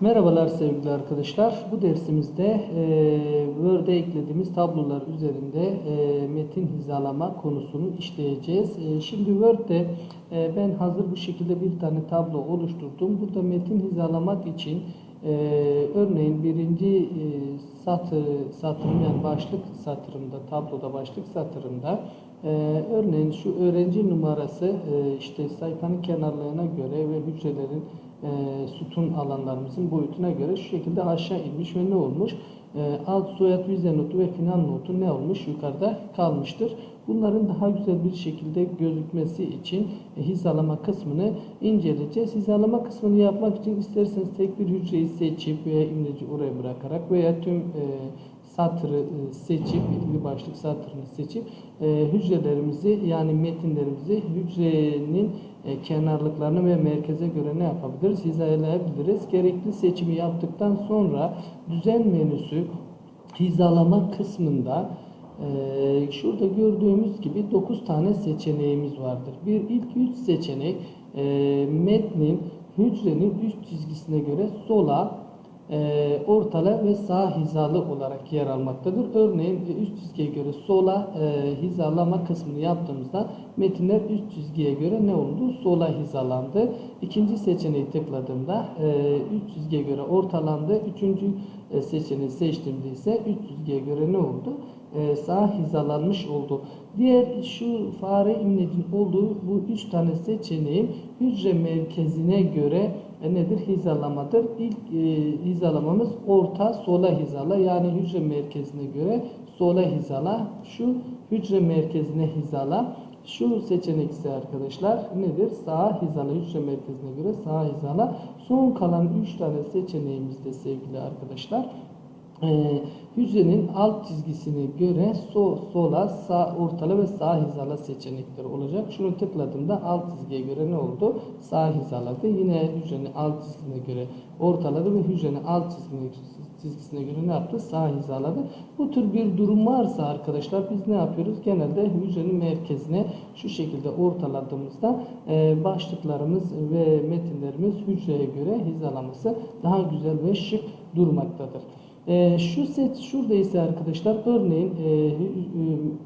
Merhabalar sevgili arkadaşlar. Bu dersimizde e, Word'e eklediğimiz tablolar üzerinde e, metin hizalama konusunu işleyeceğiz. E, şimdi Word'de e, ben hazır bu şekilde bir tane tablo oluşturdum. Burada metin hizalamak için e, örneğin birinci e, satır, satırın yani başlık satırında, tabloda başlık satırında e, örneğin şu öğrenci numarası e, işte sayfanın kenarlarına göre ve hücrelerin e, sütun alanlarımızın boyutuna göre şu şekilde aşağı inmiş ve ne olmuş? E, alt soyad vize notu ve final notu ne olmuş? Yukarıda kalmıştır. Bunların daha güzel bir şekilde gözükmesi için e, hizalama kısmını inceleyeceğiz. Hizalama kısmını yapmak için isterseniz tek bir hücreyi seçip veya imleci oraya bırakarak veya tüm e, satırı e, seçip, ilgili başlık satırını seçip e, hücrelerimizi yani metinlerimizi hücrenin e, kenarlıklarını ve merkeze göre ne yapabiliriz? Hizalayabiliriz. Gerekli seçimi yaptıktan sonra düzen menüsü hizalama kısmında e, şurada gördüğümüz gibi 9 tane seçeneğimiz vardır. Bir ilk 3 seçenek metnin hücrenin üst çizgisine göre sola e, ortala ve sağ hizalı olarak yer almaktadır. Örneğin e, üst çizgiye göre sola e, hizalama kısmını yaptığımızda metinler üst çizgiye göre ne oldu? Sola hizalandı. İkinci seçeneği tıkladığımda e, üst çizgiye göre ortalandı. Üçüncü e, seçeneği seçtiğimde ise üst çizgiye göre ne oldu? E, sağ hizalanmış oldu. Diğer şu fare imlecin olduğu bu üç tane seçeneğin hücre merkezine göre e, nedir? Hizalamadır. İlk e, hizalamamız orta sola hizala yani hücre merkezine göre sola hizala. Şu hücre merkezine hizala. Şu seçenek ise arkadaşlar nedir? Sağ hizala hücre merkezine göre sağ hizala. Son kalan 3 tane seçeneğimizde sevgili arkadaşlar e, hücrenin alt çizgisine göre so, sola, sağ, ortala ve sağ hizala seçenekleri olacak. Şunu tıkladığımda alt çizgiye göre ne oldu? Sağ hizaladı. Yine hücrenin alt çizgisine göre ortaladı ve hücrenin alt çizgisine, çizgisine göre ne yaptı? Sağ hizaladı. Bu tür bir durum varsa arkadaşlar biz ne yapıyoruz? Genelde hücrenin merkezine şu şekilde ortaladığımızda e, başlıklarımız ve metinlerimiz hücreye göre hizalaması daha güzel ve şık durmaktadır. E, şu set şurada ise arkadaşlar örneğin e, e,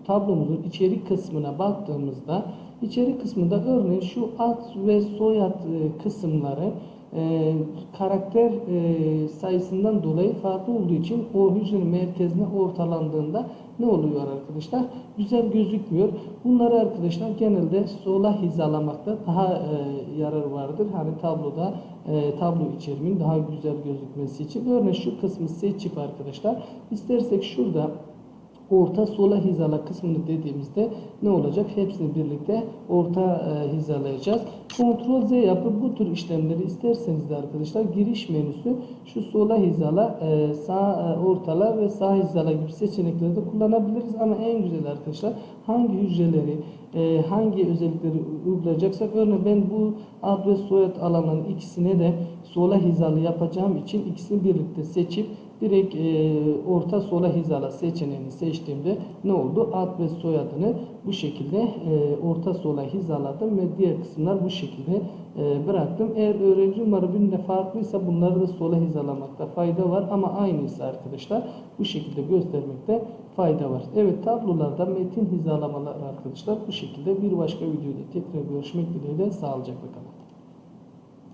tablomuzun içerik kısmına baktığımızda içerik kısmında örneğin şu ad ve soyad e, kısımları e, karakter e, sayısından dolayı farklı olduğu için o hücrenin merkezine ortalandığında ne oluyor arkadaşlar? Güzel gözükmüyor. Bunları arkadaşlar genelde sola hizalamakta daha e, yarar vardır. Hani tabloda e, tablo içeriğinin daha güzel gözükmesi için. Örneğin şu kısmı seçip arkadaşlar istersek şurada orta sola hizala kısmını dediğimizde ne olacak? Hepsini birlikte orta e, hizalayacağız. Ctrl Z yapıp bu tür işlemleri isterseniz de arkadaşlar giriş menüsü şu sola hizala, e, sağ e, ortala ve sağ hizala gibi seçenekleri de kullanabiliriz. Ama en güzel arkadaşlar hangi hücreleri e, hangi özellikleri uygulayacaksak örneğin ben bu ad ve soyad alanının ikisine de sola hizalı yapacağım için ikisini birlikte seçip direkt e, orta sola hizala seçeneğini seçtiğimde ne oldu? Ad ve soyadını bu şekilde e, orta sola hizaladım ve diğer kısımlar bu şekilde e, bıraktım. Eğer öğrenci numara birinde farklıysa bunları da sola hizalamakta fayda var ama aynıysa arkadaşlar bu şekilde göstermekte fayda var. Evet tablolarda metin hizalamalar arkadaşlar bu şekilde bir başka videoda tekrar görüşmek dileğiyle sağlıcakla kalın.